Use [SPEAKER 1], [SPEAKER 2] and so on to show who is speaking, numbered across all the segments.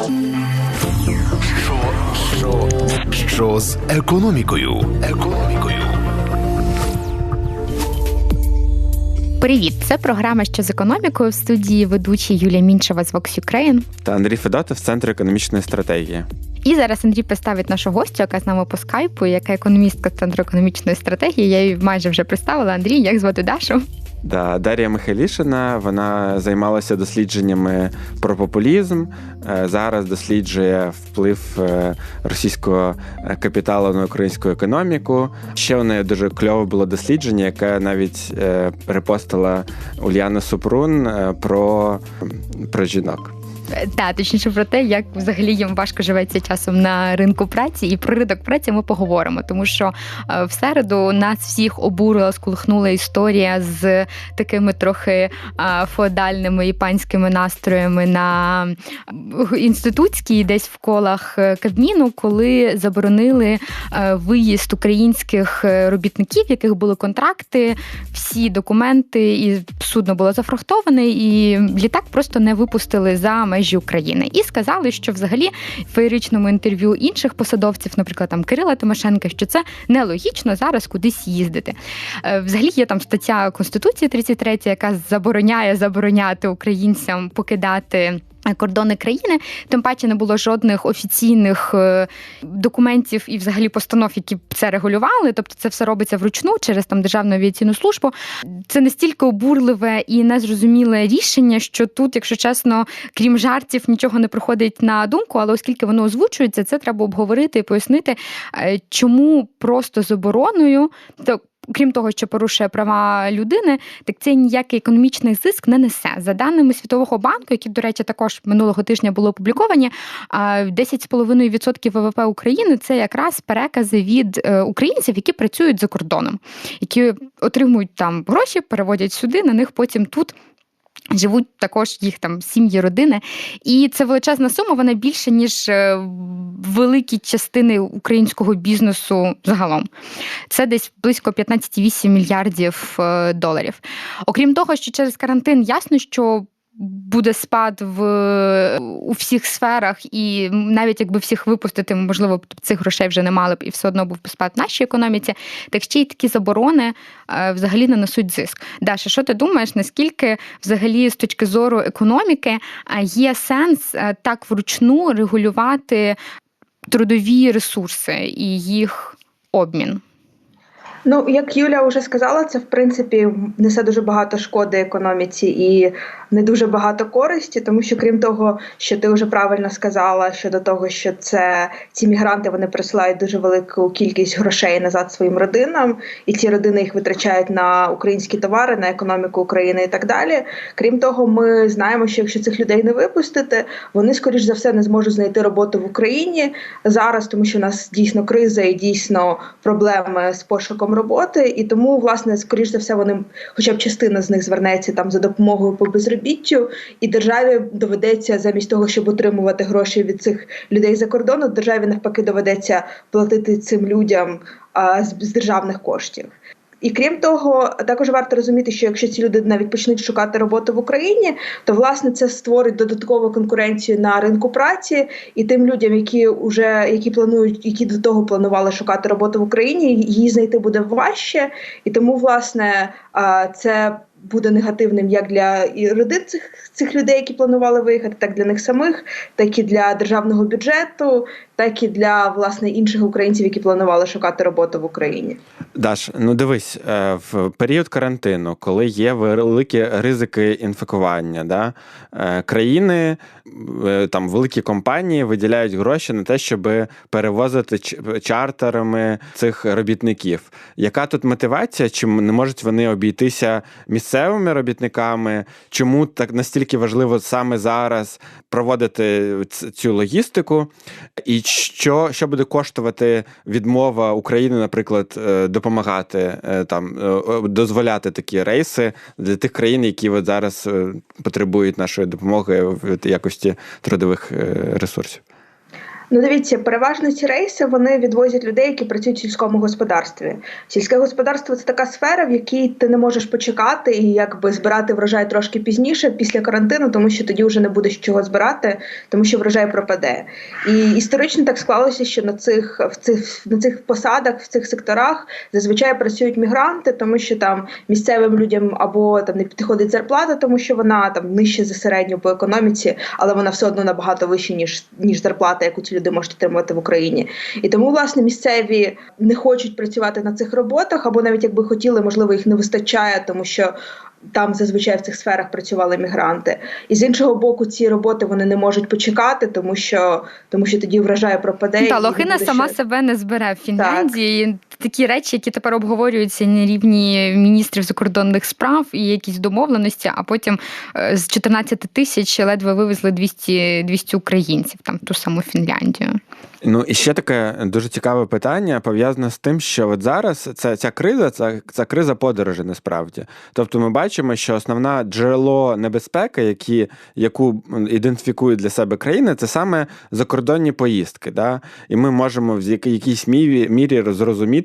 [SPEAKER 1] Що, що, що з економікою? Економікою.
[SPEAKER 2] Привіт, це програма що з економікою в студії ведучі Юлія Мінчева з Vox Ukraine.
[SPEAKER 3] та Андрій Федотов з Центру економічної стратегії.
[SPEAKER 2] І зараз Андрій представить нашу гостю, яка з нами по скайпу, яка економістка з центру економічної стратегії. Я її майже вже представила. Андрій, як звати Дашу?
[SPEAKER 3] Да, Дар'я Михайлішина вона займалася дослідженнями про популізм. е, Зараз досліджує вплив е, російського е, капіталу на українську економіку. Ще у неї дуже кльове було дослідження, яке навіть репостила Ульяна Супрун про, про жінок.
[SPEAKER 2] Та точніше про те, як взагалі їм важко живеться часом на ринку праці, і про ринок праці ми поговоримо, тому що е, в середу нас всіх обурила, сколихнула історія з такими трохи е, феодальними і панськими настроями на інститутській, десь в колах е, Кабміну, коли заборонили е, виїзд українських е, робітників, яких були контракти, всі документи, і судно було зафрахтоване, і літак просто не випустили за межі України. І сказали, що взагалі в феєричному інтерв'ю інших посадовців, наприклад, там Кирила Тимошенка, що це нелогічно зараз кудись їздити. Е, Взагалі є там стаття Конституції 33, яка забороняє забороняти українцям покидати. Кордони країни, тим паче не було жодних офіційних е, документів і взагалі постанов, які б це регулювали. Тобто це все робиться вручну через там державну авіаційну службу. Це настільки обурливе і незрозуміле рішення, що тут, якщо чесно, крім жартів, нічого не приходить на думку. Але оскільки воно озвучується, це треба обговорити і пояснити, е, чому просто забороною то. Крім того, що порушує права людини, так це ніякий економічний зиск не несе. За даними Світового банку, які, до речі, також минулого тижня були опубліковані, а 10,5% ВВП України це якраз перекази від е, українців, які працюють за кордоном, які отримують там гроші, переводять сюди, на них потім тут. Живуть також їх там сім'ї, родини, і це величезна сума. Вона більше ніж е, великі частини українського бізнесу загалом. Це десь близько 15,8 мільярдів е, доларів. Окрім того, що через карантин ясно, що буде спад в у всіх сферах, і навіть якби всіх випустити, можливо, цих грошей вже не мали б, і все одно був спад в нашій економіці. Так ще й такі заборони е, взагалі нанесуть зиск. Даша, що ти думаєш? Наскільки взагалі з точки зору економіки е, є сенс е, так вручну регулювати трудові ресурси і їх обмін?
[SPEAKER 4] Ну, як Юля вже сказала, це в принципі несе дуже багато шкоди економіці і не дуже багато користі, тому що крім того, що ти вже правильно сказала щодо того, що це ці мігранти вони присилають дуже велику кількість грошей назад своїм родинам, і ці родини їх витрачають на українські товари, на економіку України і так далі. Крім того, ми знаємо, що якщо цих людей не випустити, вони скоріш за все не зможуть знайти роботу в Україні зараз, тому що у нас дійсно криза і дійсно проблеми з пошуком роботи, і тому, власне, скоріш за все, вони, хоча б частина з них звернеться там за допомогою по безробіттю, і державі доведеться замість того, щоб отримувати гроші від цих людей за кордону, державі навпаки доведеться платити цим людям а, з, з державних коштів. І крім того, також варто розуміти, що якщо ці люди навіть почнуть шукати роботу в Україні, то власне це створить додаткову конкуренцію на ринку праці і тим людям, які вже які планують, які до того планували шукати роботу в Україні, її знайти буде важче, і тому власне це. Буде негативним як для і родин цих цих людей, які планували виїхати, так для них самих, так і для державного бюджету, так і для власне інших українців, які планували шукати роботу в Україні.
[SPEAKER 3] Даш, ну дивись, е, в період карантину, коли є великі ризики інфікування, да, е, країни, е, там великі компанії виділяють гроші на те, щоб перевозити чартерами цих робітників. Яка тут мотивація? Чи не можуть вони обійтися місцевими робітниками? Чому так настільки важливо саме зараз проводити цю логістику? І що, що буде коштувати відмова України, наприклад, допомагати там дозволяти такі рейси для тих країн, які от зараз потребують нашої допомоги в якості трудових ресурсів?
[SPEAKER 4] Ну, дивіться, переважно ці рейси вони відвозять людей, які працюють в сільському господарстві. Сільське господарство це така сфера, в якій ти не можеш почекати і якби збирати врожай трошки пізніше після карантину, тому що тоді вже не будеш чого збирати, тому що врожай пропаде. І історично так склалося, що на цих в цих на цих посадах, в цих секторах зазвичай працюють мігранти, тому що там місцевим людям або там не підходить зарплата, тому що вона там нижче за середню по економіці, але вона все одно набагато вища ніж ніж зарплата, яку ці можуть отримати в Україні. І тому, власне, місцеві не хочуть працювати на цих роботах, або навіть якби хотіли, можливо, їх не вистачає, тому що. Там зазвичай в цих сферах працювали мігранти, і з іншого боку, ці роботи вони не можуть почекати, тому що тому що тоді врожай пропаде.
[SPEAKER 2] Та Лохина сама ще... себе не збере в Фінляндії. Так. Такі речі, які тепер обговорюються на рівні міністрів закордонних справ і якісь домовленості. А потім е, з 14 тисяч ледве вивезли 200 200 українців там ту саму Фінляндію.
[SPEAKER 3] Ну і ще таке дуже цікаве питання пов'язане з тим, що от зараз ця ця криза, це, це криза подорожі насправді. Тобто, ми бачимо, що основне джерело небезпеки, які, яку ідентифікують для себе країни, це саме закордонні поїздки. Да? І ми можемо в якійсь мірі мірі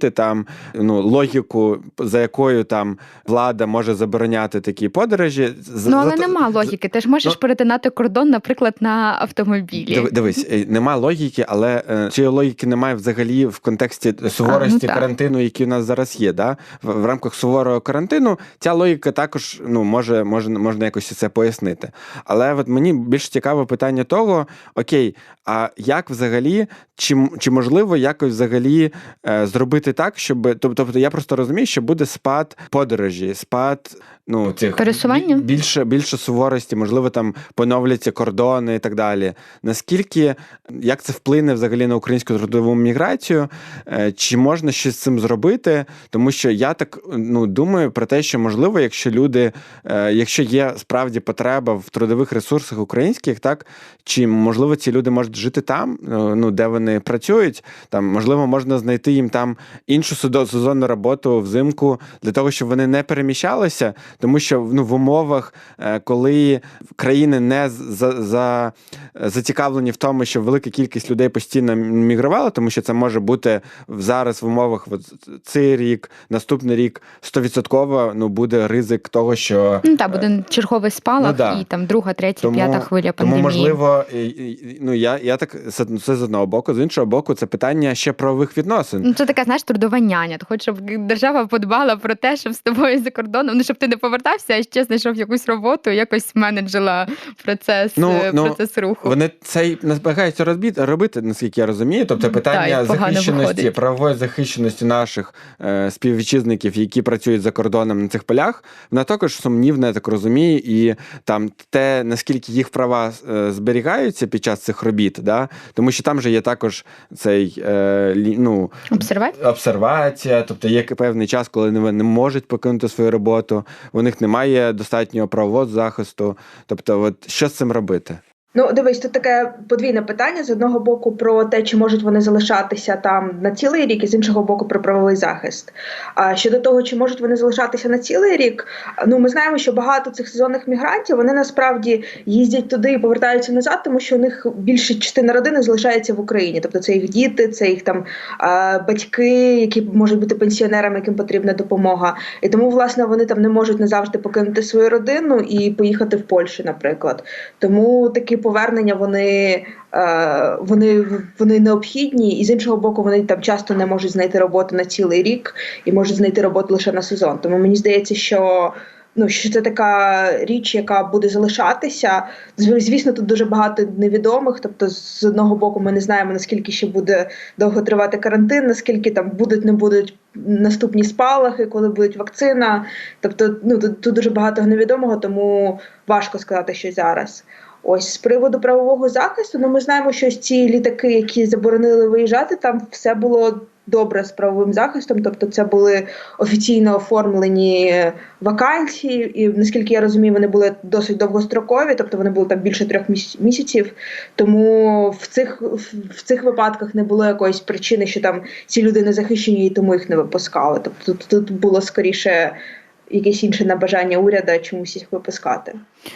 [SPEAKER 3] зрозуміти там ну, логіку, за якою там влада може забороняти такі подорожі.
[SPEAKER 2] Ну але за... нема логіки. Ти ж можеш ну... перетинати кордон, наприклад, на автомобілі.
[SPEAKER 3] Дивись, е, нема логіки, але. Е, цієї логіки немає взагалі в контексті суворості а, ну, карантину, який у нас зараз є. Да? В, в рамках суворого карантину ця логіка також ну, може, може, можна якось це пояснити. Але от мені більш цікаве питання того: окей, а як взагалі, чи чи можливо якось взагалі е, зробити так, щоб тобто я просто розумію, що буде спад подорожі, спад ну цих
[SPEAKER 2] пересування
[SPEAKER 3] більше більше суворості, можливо, там поновляться кордони і так далі. Наскільки як це вплине взагалі на українську трудову міграцію? Е, чи можна щось з цим зробити? Тому що я так ну думаю про те, що можливо, якщо люди, е, якщо є справді потреба в трудових ресурсах українських, так чи можливо ці люди можуть жити там, е, ну де вони працюють, там можливо можна знайти їм там іншу сезонну роботу взимку для того, щоб вони не переміщалися тому що ну, в умовах, е, коли країни не за, за, зацікавлені в тому, що велика кількість людей постійно мігрувала, тому що це може бути зараз в умовах от, цей рік, наступний рік стовідсотково ну, буде ризик того, що
[SPEAKER 2] ну, так, буде черговий спалах ну, да. і там друга, третя, тому, п'ята хвиля пандемії.
[SPEAKER 3] Тому можливо, ну я я так це з одного боку, з іншого боку, це питання ще правових відносин.
[SPEAKER 2] Ну це така знаєш трудова няня. Хоч щоб держава подбала про те, щоб з тобою за кордоном, ну щоб ти не повертався, а ще знайшов якусь роботу, якось менеджила процес ну, е, ну, процес руху.
[SPEAKER 3] Вони це намагаються робити, наскільки я розумію. Тобто питання так, захищеності, правової захищеності наших е, співвітчизників, які працюють за кордоном на цих полях, вона також сумнівна, я так розумію, і там те, наскільки їх права е, зберігаються під час цих робіт, да? тому що там же є також цей е, ну,
[SPEAKER 2] обсервація.
[SPEAKER 3] обсервація, тобто є певний час, коли вони не можуть покинути свою роботу у них немає достатнього правового захисту. Тобто, от що з цим робити?
[SPEAKER 4] Ну, дивись, тут таке подвійне питання з одного боку про те, чи можуть вони залишатися там на цілий рік, і з іншого боку, про правовий захист. А щодо того, чи можуть вони залишатися на цілий рік, ну ми знаємо, що багато цих сезонних мігрантів вони насправді їздять туди і повертаються назад, тому що у них більша частина родини залишається в Україні. Тобто це їх діти, це їх там батьки, які можуть бути пенсіонерами, яким потрібна допомога. І тому, власне, вони там не можуть назавжди покинути свою родину і поїхати в Польщу, наприклад. Тому такі повернення вони е, вони, вони необхідні, і з іншого боку, вони там часто не можуть знайти роботу на цілий рік і можуть знайти роботу лише на сезон. Тому мені здається, що. Ну, що це така річ, яка буде залишатися. Звісно, тут дуже багато невідомих. Тобто, з одного боку, ми не знаємо наскільки ще буде довго тривати карантин, наскільки там будуть, не будуть наступні спалахи, коли будуть вакцина. Тобто, ну тут, тут дуже багато невідомого, тому важко сказати, що зараз. Ось з приводу правового захисту, ну ми знаємо, що ці літаки, які заборонили виїжджати, там все було добре з правовим захистом. Тобто, це були офіційно оформлені вакансії, і наскільки я розумію, вони були досить довгострокові, тобто вони були там більше трьох місяців. Тому в цих в цих випадках не було якоїсь причини, що там ці люди не захищені, і тому їх не випускали. Тобто тут було скоріше якесь інше набажання уряду чомусь їх випускати.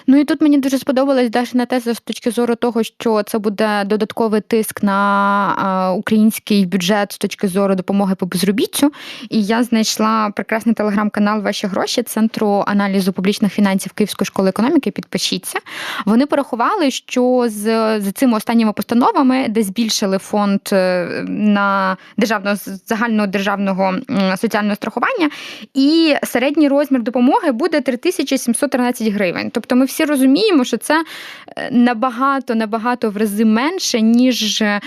[SPEAKER 2] Ну і тут мені дуже сподобалась Дашина теза з точки зору того, що це буде додатковий тиск на український бюджет з точки зору допомоги по безробіттю. І я знайшла прекрасний телеграм-канал Ваші гроші Центру аналізу публічних фінансів Київської школи економіки. Підпишіться. Вони порахували, що з за цими останніми постановами, де збільшили фонд е, на державного загального державного соціального страхування, і середній розмір допомоги буде 3713 гривень. Тобто ми всі розуміємо, що це е, набагато набагато в рази менше, ніж е,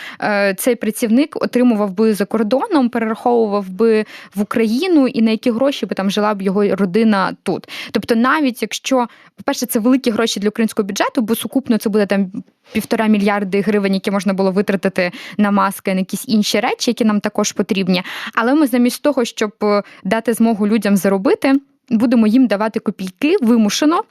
[SPEAKER 2] цей працівник отримував би за кордоном, перераховував би в Україну і на які гроші би там жила б його родина тут. Тобто, навіть якщо, по-перше, це великі гроші для українського бюджету, бо сукупно це буде там півтора мільярди гривень, які можна було витратити на маски, на якісь інші речі, які нам також потрібні. Але ми замість того, щоб е, дати змогу людям заробити, будемо їм давати копійки вимушено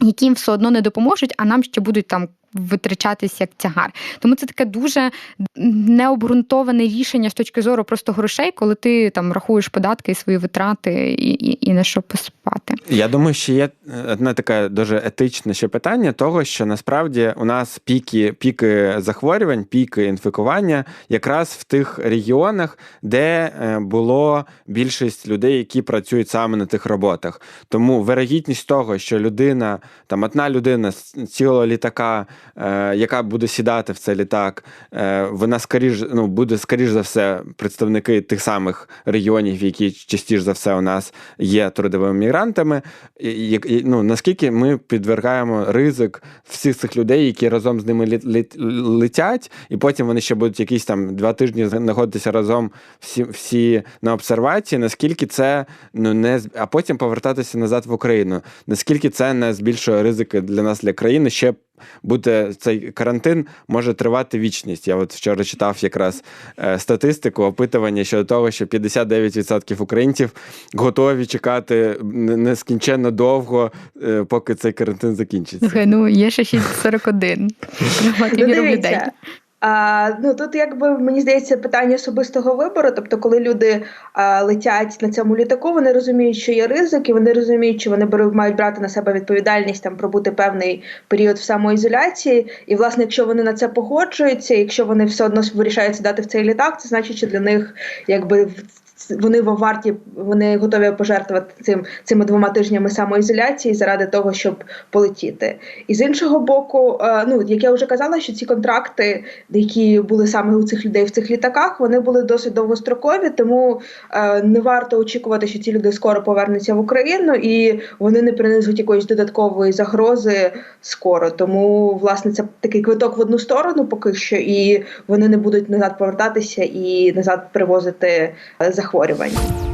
[SPEAKER 2] які все одно не допоможуть, а нам ще будуть там витрачатись як тягар. Тому це таке дуже необґрунтоване рішення з точки зору просто грошей, коли ти там рахуєш податки і свої витрати і і, і на що поспати.
[SPEAKER 3] Я думаю, що є одне таке дуже етичне ще питання того, що насправді у нас піки, піки захворювань, піки інфікування якраз в тих регіонах, де е, було більшість людей, які працюють саме на тих роботах. Тому вирогідність того, що людина, там одна людина з цілого літака Е, яка буде сідати в цей літак, е, вона скоріш ну, буде скоріш за все представники тих самих регіонів, які частіше за все у нас є трудовими мігрантами. І, ну, Наскільки ми підвергаємо ризик всіх цих людей, які разом з ними летять, і потім вони ще будуть якісь там два тижні знаходитися разом всі всі на обсервації, наскільки це ну не а потім повертатися назад в Україну, наскільки це не збільшує ризики для нас, для країни ще буде цей карантин може тривати вічність. Я от вчора читав якраз е, статистику, опитування щодо того, що 59% українців готові чекати нескінченно довго, е, поки цей карантин закінчиться.
[SPEAKER 2] Ну є ще 641. людей.
[SPEAKER 4] А, Ну тут, якби мені здається, питання особистого вибору. Тобто, коли люди а, летять на цьому літаку, вони розуміють, що є ризики, вони розуміють, що вони мають брати на себе відповідальність там пробути певний період в самоізоляції. І, власне, якщо вони на це погоджуються, якщо вони все одно вирішають дати в цей літак, це значить, що для них якби вони варті, вони готові пожертвувати цим цими двома тижнями самоізоляції заради того, щоб полетіти. І з іншого боку, е, ну як я вже казала, що ці контракти, які були саме у цих людей в цих літаках, вони були досить довгострокові, тому е, не варто очікувати, що ці люди скоро повернуться в Україну і вони не принесуть якоїсь додаткової загрози скоро. Тому власне це такий квиток в одну сторону, поки що, і вони не будуть назад повертатися і назад привозити захворювання захворювань.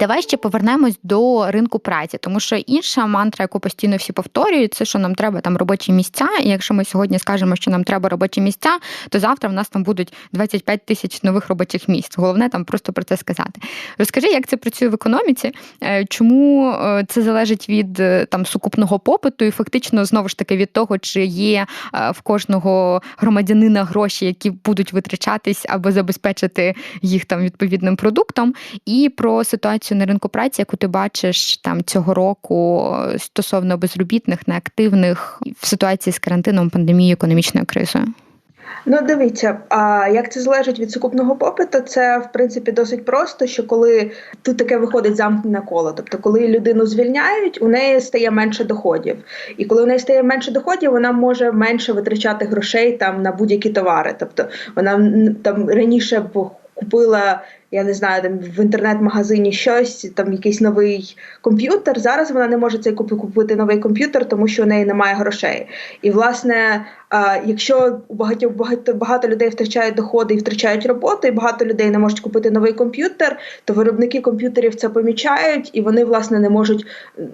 [SPEAKER 2] Давай ще повернемось до ринку праці, тому що інша мантра, яку постійно всі повторюють, це що нам треба там робочі місця. І якщо ми сьогодні скажемо, що нам треба робочі місця, то завтра в нас там будуть 25 тисяч нових робочих місць. Головне там просто про це сказати. Розкажи, як це працює в економіці, е, чому е, це залежить від е, там сукупного попиту, і фактично знову ж таки від того, чи є в кожного громадянина гроші, які будуть витрачатись або забезпечити їх там відповідним продуктом, і про ситуацію ситуацію на ринку праці, яку ти бачиш там цього року стосовно безробітних, неактивних в ситуації з карантином, пандемією, економічною кризою?
[SPEAKER 4] Ну, дивіться, а як це залежить від сукупного попиту, це в принципі досить просто. Що коли тут таке виходить замкнене коло, тобто, коли людину звільняють, у неї стає менше доходів, і коли у неї стає менше доходів, вона може менше витрачати грошей там на будь-які товари. Тобто вона там раніше б купила я не знаю, там в інтернет-магазині щось, там якийсь новий комп'ютер. Зараз вона не може цей купити новий комп'ютер, тому що у неї немає грошей. І власне, якщо у багатьох багато багато людей втрачають доходи і втрачають роботу, і багато людей не можуть купити новий комп'ютер, то виробники комп'ютерів це помічають, і вони власне не можуть.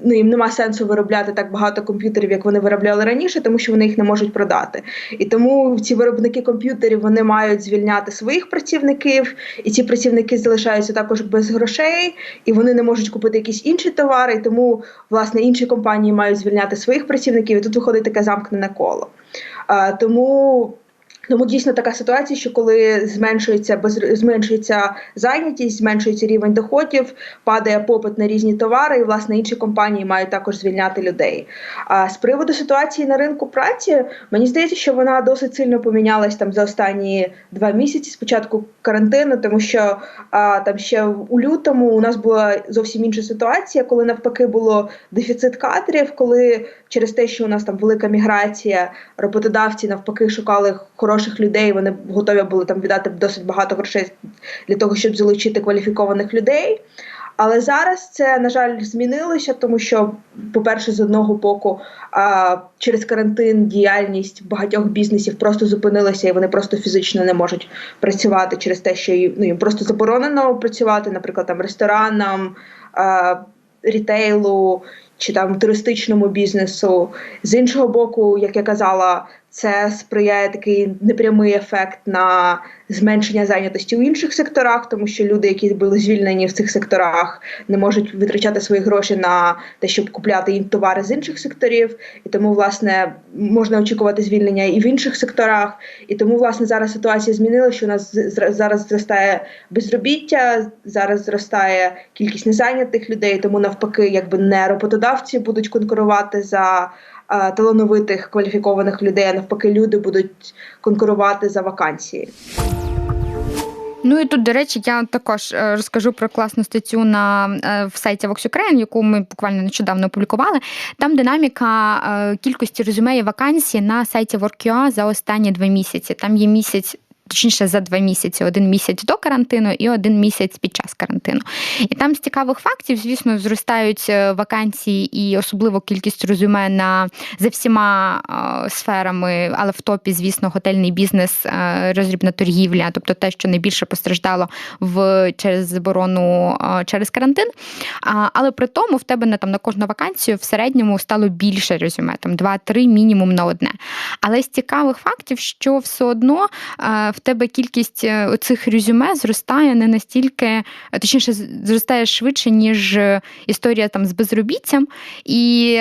[SPEAKER 4] Ну їм немає сенсу виробляти так багато комп'ютерів, як вони виробляли раніше, тому що вони їх не можуть продати. І тому ці виробники комп'ютерів вони мають звільняти своїх працівників, і ці працівники залишаються також без грошей, і вони не можуть купити якісь інші товари. і Тому власне інші компанії мають звільняти своїх працівників. і Тут виходить таке замкнене коло. Тому Тому дійсно така ситуація, що коли зменшується без зменшується зайнятість, зменшується рівень доходів, падає попит на різні товари, і власне інші компанії мають також звільняти людей. А з приводу ситуації на ринку праці, мені здається, що вона досить сильно помінялась там за останні два місяці спочатку карантину, тому що а, там ще у лютому у нас була зовсім інша ситуація, коли навпаки було дефіцит кадрів, коли через те, що у нас там велика міграція, роботодавці навпаки шукали хороших людей. Вони готові були там віддати досить багато грошей для того, щоб залучити кваліфікованих людей. Але зараз це на жаль змінилося, тому що, по-перше, з одного боку, через карантин діяльність багатьох бізнесів просто зупинилася, і вони просто фізично не можуть працювати через те, що ну, їм просто заборонено працювати, наприклад, там ресторанам, рітейлу чи там туристичному бізнесу. З іншого боку, як я казала, це сприяє такий непрямий ефект на зменшення зайнятості у інших секторах, тому що люди, які були звільнені в цих секторах, не можуть витрачати свої гроші на те, щоб купляти їм товари з інших секторів, і тому власне можна очікувати звільнення і в інших секторах. І тому власне зараз ситуація змінила, що у нас зараз зростає безробіття, зараз зростає кількість незайнятих людей, тому навпаки, якби не роботодавці будуть конкурувати за талановитих кваліфікованих людей, а навпаки, люди будуть конкурувати за вакансії.
[SPEAKER 2] Ну і тут, до речі, я також е, розкажу про класну статтю на е, в сайті Vox Ukraine, яку ми буквально нещодавно опублікували. Там динаміка е, кількості резюме і вакансій на сайті WorkUA за останні два місяці. Там є місяць точніше за два місяці, один місяць до карантину і один місяць під час карантину. І там з цікавих фактів, звісно, зростають е, вакансії і особливо кількість резюме на за всіма е, сферами, але в топі, звісно, готельний бізнес, е, розрібна торгівля, тобто те, що найбільше постраждало в через заборону через карантин. Але при тому в тебе на там на кожну вакансію в середньому стало більше резюме, там два-три мінімум на одне. Але з цікавих фактів, що все одно в тебе кількість е, цих резюме зростає не настільки, е, точніше, зростає швидше, ніж е, історія там з безробіттям. І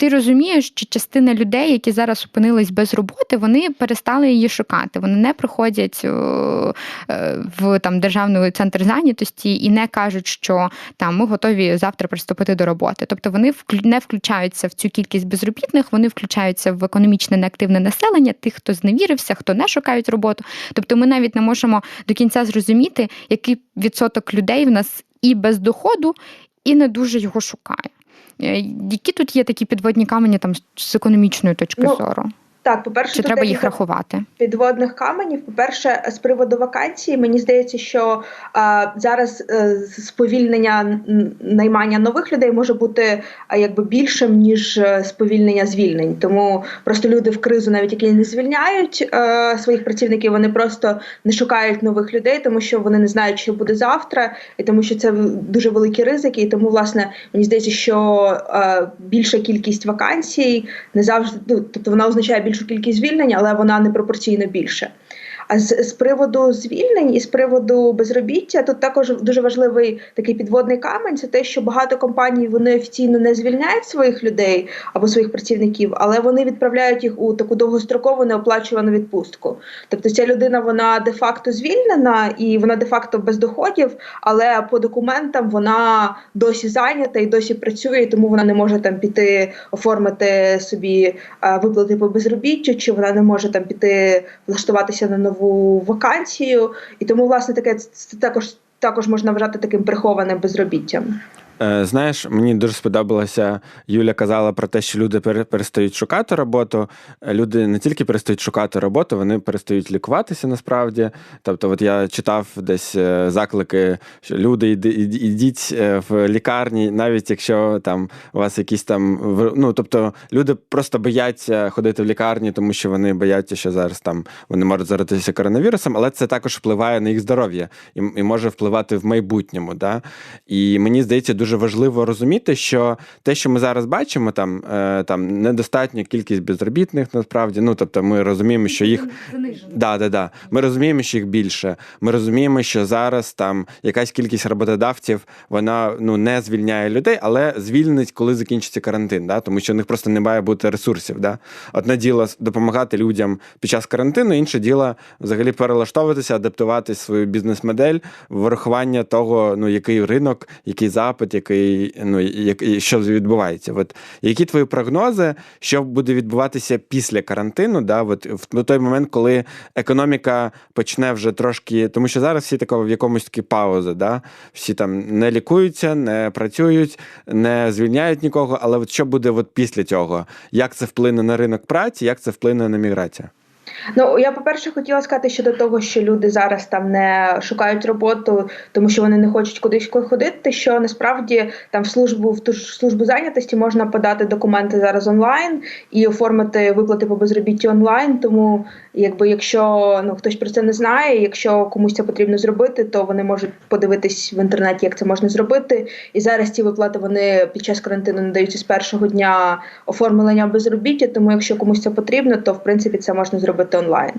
[SPEAKER 2] ти розумієш, що частина людей, які зараз опинились без роботи, вони перестали її шукати. Вони не приходять е, в там державний центр зайнятості і не кажуть, що там ми готові завтра приступити до роботи. Тобто вони не включаються в цю кількість безробітних, вони включаються в економічне неактивне населення, тих, хто зневірився, хто не шукають роботу. Тобто, ми навіть не можемо до кінця зрозуміти, який відсоток людей в нас і без доходу, і не дуже його шукає. Е, які тут є такі підводні камені там з економічної точки ну, зору?
[SPEAKER 4] Так, по-перше,
[SPEAKER 2] Чи треба їх рахувати?
[SPEAKER 4] Підводних каменів. По-перше, з приводу вакансій, мені здається, що а, зараз е, сповільнення наймання нових людей може бути а, якби більшим, ніж е, сповільнення звільнень. Тому просто люди в кризу, навіть які не звільняють а, своїх працівників, вони просто не шукають нових людей, тому що вони не знають, що буде завтра, і тому що це дуже великі ризики. І тому, власне, мені здається, що а, більша кількість вакансій не завжди ну, тобто вона означає більшу кількість звільнень, але вона не пропорційно більше. А з, з приводу звільнень і з приводу безробіття тут також дуже важливий такий підводний камень. Це те, що багато компаній вони офіційно не звільняють своїх людей або своїх працівників, але вони відправляють їх у таку довгострокову неоплачувану відпустку. Тобто ця людина вона де-факто звільнена і вона де-факто без доходів, але по документам вона досі зайнята і досі працює, тому вона не може там піти оформити собі виплати по безробіттю, чи вона не може там піти влаштуватися на нову нову вакансію, і тому, власне, таке це також також можна вважати таким прихованим безробіттям.
[SPEAKER 3] Е, знаєш, мені дуже сподобалося, Юля казала про те, що люди перестають шукати роботу. Е, люди не тільки перестають шукати роботу, вони перестають лікуватися насправді. Тобто, от я читав десь е, заклики, що люди йдіть в лікарні, навіть якщо там у вас якісь там ну, тобто люди просто бояться ходити в лікарні, тому що вони бояться, що зараз там вони можуть заразитися коронавірусом, але це також впливає на їх здоров'я і і може впливати в майбутньому. Да? І мені здається, дуже дуже важливо розуміти, що те, що ми зараз бачимо, там е, там недостатня кількість безробітних, насправді. Ну тобто, ми розуміємо, що їх да, да, да. Ми розуміємо, що їх більше. Ми розуміємо, що зараз там якась кількість роботодавців вона ну не звільняє людей, але звільнить, коли закінчиться карантин, да? тому що у них просто не має бути ресурсів. Да? Одне діло допомагати людям під час карантину, інше діло взагалі перелаштовуватися, адаптувати свою бізнес-модель, врахування того, ну який ринок, який запит, який ну як, що відбувається. От які твої прогнози, що буде відбуватися після карантину? Да? От в той момент, коли економіка почне вже трошки, тому що зараз всі такого в якомусь такі паузи, да? всі там не лікуються, не працюють, не звільняють нікого. Але от що буде от після цього? Як це вплине на ринок праці, як це вплине на міграцію?
[SPEAKER 4] Ну я по перше хотіла сказати щодо того, що люди зараз там не шукають роботу, тому що вони не хочуть кудись ходити. Що насправді там в службу в ту ж службу зайнятості можна подати документи зараз онлайн і оформити виплати по безробітті онлайн. Тому, якби якщо ну хтось про це не знає, якщо комусь це потрібно зробити, то вони можуть подивитись в інтернеті, як це можна зробити. І зараз ці виплати вони під час карантину надаються з першого дня оформлення безробіття. Тому, якщо комусь це потрібно, то в принципі це можна зробити робити онлайн.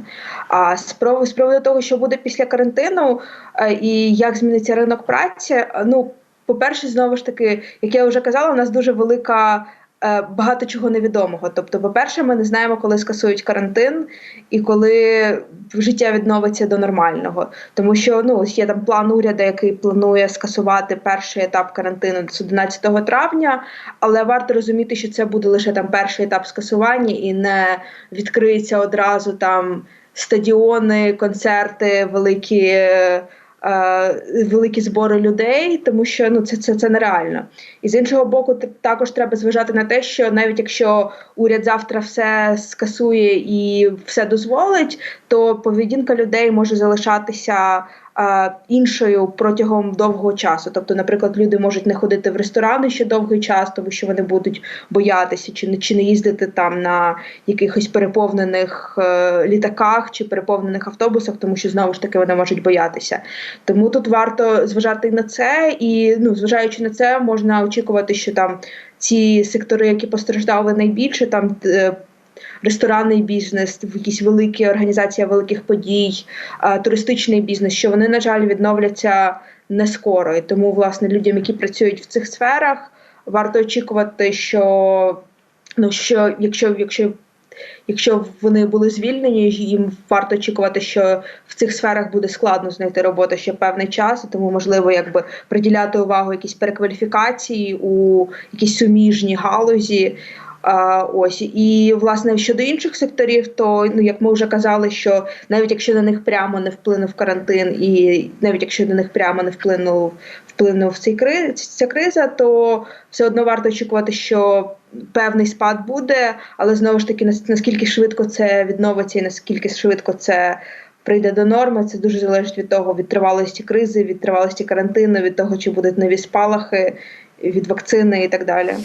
[SPEAKER 4] А з приводу, того, що буде після карантину е, і як зміниться ринок праці, е, ну по-перше, знову ж таки, як я вже казала, у нас дуже велика. Е, багато чого невідомого. Тобто, по-перше, ми не знаємо, коли скасують карантин і коли життя відновиться до нормального. Тому що ну є там план уряду, який планує скасувати перший етап карантину з 11 травня, але варто розуміти, що це буде лише там перший етап скасування і не відкриється одразу там стадіони, концерти, великі. Е, великі збори людей, тому що ну це це, це нереально. І з іншого боку, також треба зважати на те, що навіть якщо уряд завтра все скасує і все дозволить, то поведінка людей може залишатися іншою протягом довгого часу. Тобто, наприклад, люди можуть не ходити в ресторани ще довгий час, тому що вони будуть боятися, чи не чи не їздити там на якихось переповнених е, літаках чи переповнених автобусах, тому що знову ж таки вони можуть боятися. Тому тут варто зважати на це, і ну, зважаючи на це, можна очікувати, що там ці сектори, які постраждали найбільше, там. Ресторанний бізнес, якісь великі організація великих подій, туристичний бізнес, що вони, на жаль, відновляться не скоро. І тому, власне, людям, які працюють в цих сферах, варто очікувати, що ну що якщо якщо. Якщо вони були звільнені, їм варто очікувати, що в цих сферах буде складно знайти роботу ще певний час, тому можливо, якби приділяти увагу якісь перекваліфікації у якісь суміжні галузі, а, Ось і власне щодо інших секторів, то ну як ми вже казали, що навіть якщо на них прямо не вплинув карантин, і навіть якщо на них прямо не вплинув вплинув цей криз, ця криза, то все одно варто очікувати, що певний спад буде, але знову ж таки наскільки швидко це відновиться, і наскільки швидко це прийде до норми, це дуже залежить від того від тривалості кризи, від тривалості карантину, від того, чи будуть нові спалахи, від вакцини і так далі.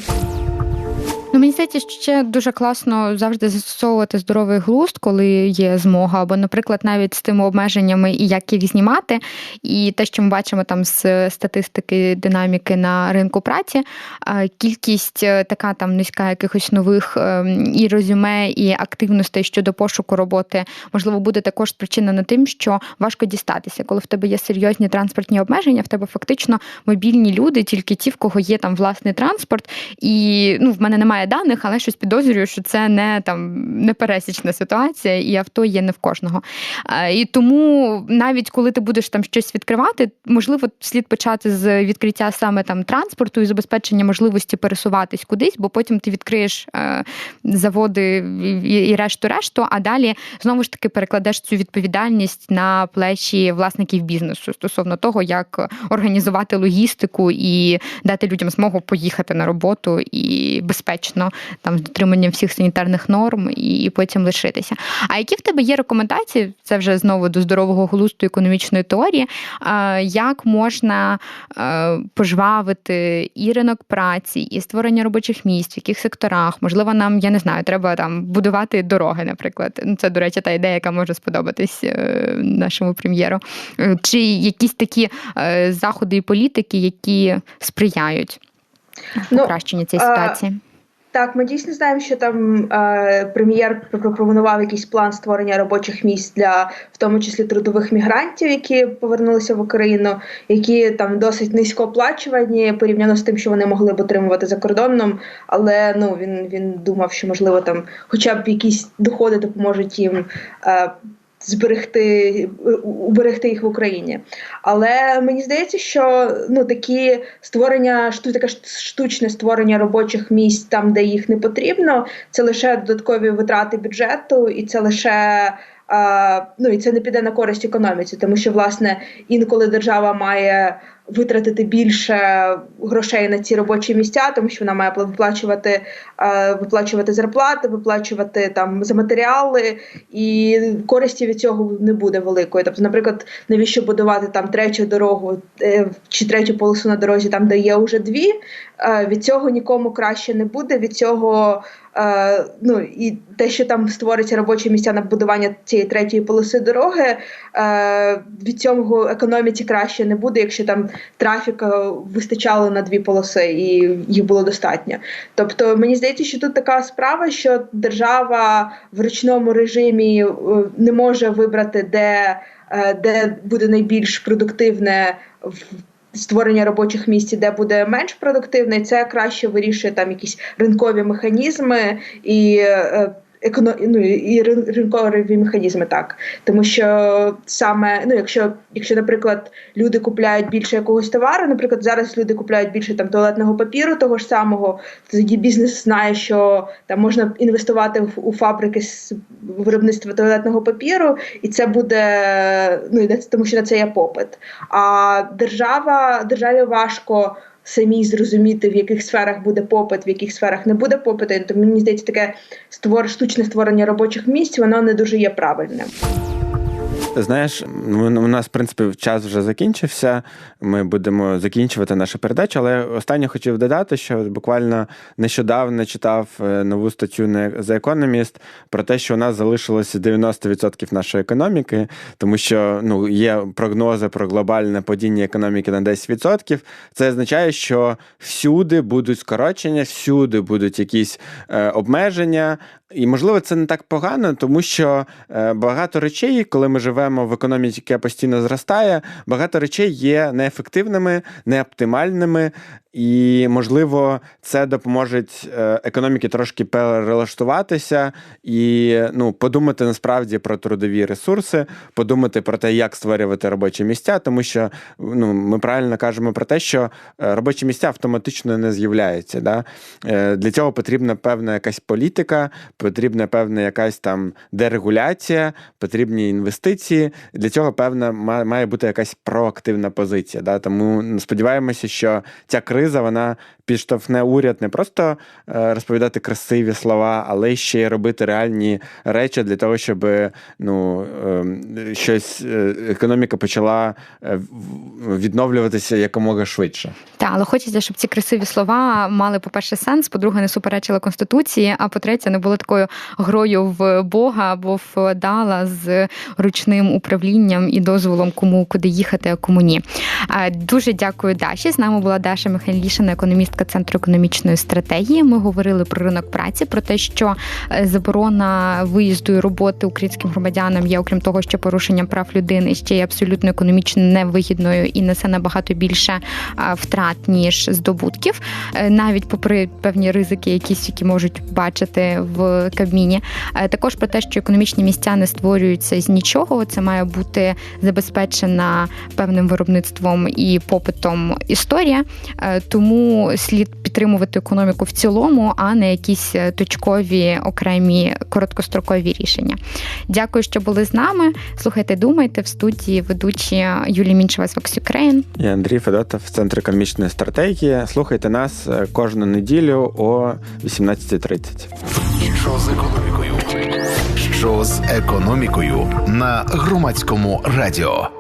[SPEAKER 2] Здається, ще дуже класно завжди застосовувати здоровий глузд, коли є змога, або, наприклад, навіть з тими обмеженнями і як їх знімати. І те, що ми бачимо там з статистики динаміки на ринку праці, кількість е, така там низька якихось нових ем, і резюме, і активностей щодо пошуку роботи, можливо, буде також спричинена тим, що важко дістатися. Коли в тебе є серйозні транспортні обмеження, в тебе фактично мобільні люди, тільки ті, в кого є там власний транспорт, і ну в мене немає даних, але щось підозрюю, що це не там непересічна ситуація, і авто є не в кожного. І тому навіть коли ти будеш там щось відкривати, можливо, слід почати з відкриття саме там транспорту і забезпечення можливості пересуватись кудись, бо потім ти відкриєш е, заводи і решту решту, а далі знову ж таки перекладеш цю відповідальність на плечі власників бізнесу стосовно того, як організувати логістику і дати людям змогу поїхати на роботу і безпечно там з дотриманням всіх санітарних норм і потім лишитися. А які в тебе є рекомендації? Це вже знову до здорового глузду економічної теорії. Як можна пожвавити і ринок праці, і створення робочих місць, в яких секторах? Можливо, нам я не знаю, треба там будувати дороги, наприклад. Ну, це, до речі, та ідея, яка може сподобатись е, нашому прем'єру. Е, чи якісь такі е, заходи і політики, які сприяють ну, покращенню цієї ситуації?
[SPEAKER 4] Так, ми дійсно знаємо, що там е, прем'єр пропонував якийсь план створення робочих місць для в тому числі трудових мігрантів, які повернулися в Україну, які там досить низько оплачувані порівняно з тим, що вони могли б отримувати за кордоном. Але ну він він думав, що можливо там, хоча б якісь доходи допоможуть їм. Е, зберегти уберегти їх в Україні. Але мені здається, що ну такі створення таке штучне створення робочих місць там, де їх не потрібно, це лише додаткові витрати бюджету, і це лише. Ну і це не піде на користь економіці, тому що власне інколи держава має витратити більше грошей на ці робочі місця, тому що вона має виплачувати е, виплачувати зарплати, виплачувати там за матеріали, і користі від цього не буде великої. Тобто, наприклад, навіщо будувати там третю дорогу е, чи третю полосу на дорозі, там де є вже дві. Е, від цього нікому краще не буде. Від цього ну і те, що там створиться робочі місця на будування цієї третьої полоси дороги, від цього економіці краще не буде, якщо там трафіка вистачало на дві полоси, і їх було достатньо. Тобто, мені здається, що тут така справа, що держава в ручному режимі е, не може вибрати, де, е, де буде найбільш продуктивне Створення робочих місць, де буде менш продуктивне, це краще вирішує там якісь ринкові механізми і е, економ... ну, і ринкові механізми так. Тому що саме, ну якщо, якщо, наприклад, люди купляють більше якогось товару, наприклад, зараз люди купляють більше там туалетного папіру, того ж самого, тоді бізнес знає, що там можна інвестувати в у фабрики з виробництва туалетного папіру, і це буде ну тому, що на це є попит. А держава державі важко самій зрозуміти, в яких сферах буде попит, в яких сферах не буде попиту. То мені здається, таке штучне створення робочих місць, воно не дуже є правильним.
[SPEAKER 3] Знаєш, у нас в принципі час вже закінчився. Ми будемо закінчувати нашу передачу, але останнє хотів додати, що буквально нещодавно читав е, нову статтю на The Economist про те, що у нас залишилося 90% нашої економіки, тому що ну є прогнози про глобальне падіння економіки на 10%. Це означає, що всюди будуть скорочення, всюди будуть якісь е, обмеження. І можливо, це не так погано, тому що е, багато речей, коли ми живемо в економіці, яка постійно зростає, багато речей є неефективними, неоптимальними, і, можливо, це допоможе е, економіки трошки перелаштуватися і ну, подумати насправді про трудові ресурси, подумати про те, як створювати робочі місця, тому що ну, ми правильно кажемо про те, що е, робочі місця автоматично не з'являються. Да? Е, для цього потрібна певна якась політика, потрібна певна якась там дерегуляція, потрібні інвестиції. Для цього певна має бути якась проактивна позиція. Да? Тому сподіваємося, що ця криза криза вона підштовхне уряд не просто е, розповідати красиві слова, але ще й робити реальні речі для того, щоб ну, ем, щось е, економіка почала е, відновлюватися якомога швидше.
[SPEAKER 2] Так, але хочеться, щоб ці красиві слова мали, по-перше, сенс, по-друге, не суперечили конституції, а по-третє, не було такою грою в Бога або в Дала з ручним управлінням і дозволом, кому куди їхати, а кому ні. Дуже дякую, Даші. З нами була Даша Михайлішина, економістка Центру економічної стратегії. Ми говорили про ринок праці, про те, що е, заборона виїзду і роботи українським громадянам є, окрім того, що порушення прав людини ще є абсолютно економічно невигідною і несе набагато більше втрат ніж здобутків, е, навіть попри певні ризики, якісь які можуть бачити в Кабміні. Е, також про те, що економічні місця не створюються з нічого. Це має бути забезпечена певним виробництвом і попитом історія. Тому слід підтримувати економіку в цілому, а не якісь точкові окремі короткострокові рішення. Дякую, що були з нами. Слухайте, думайте в студії ведучі Юлія Мінчева з Vox Ukraine.
[SPEAKER 3] І Андрій Федотов, Центр економічної стратегії. Слухайте нас кожну неділю о 18.30.
[SPEAKER 1] Що з економікою? Що з економікою на громадському радіо?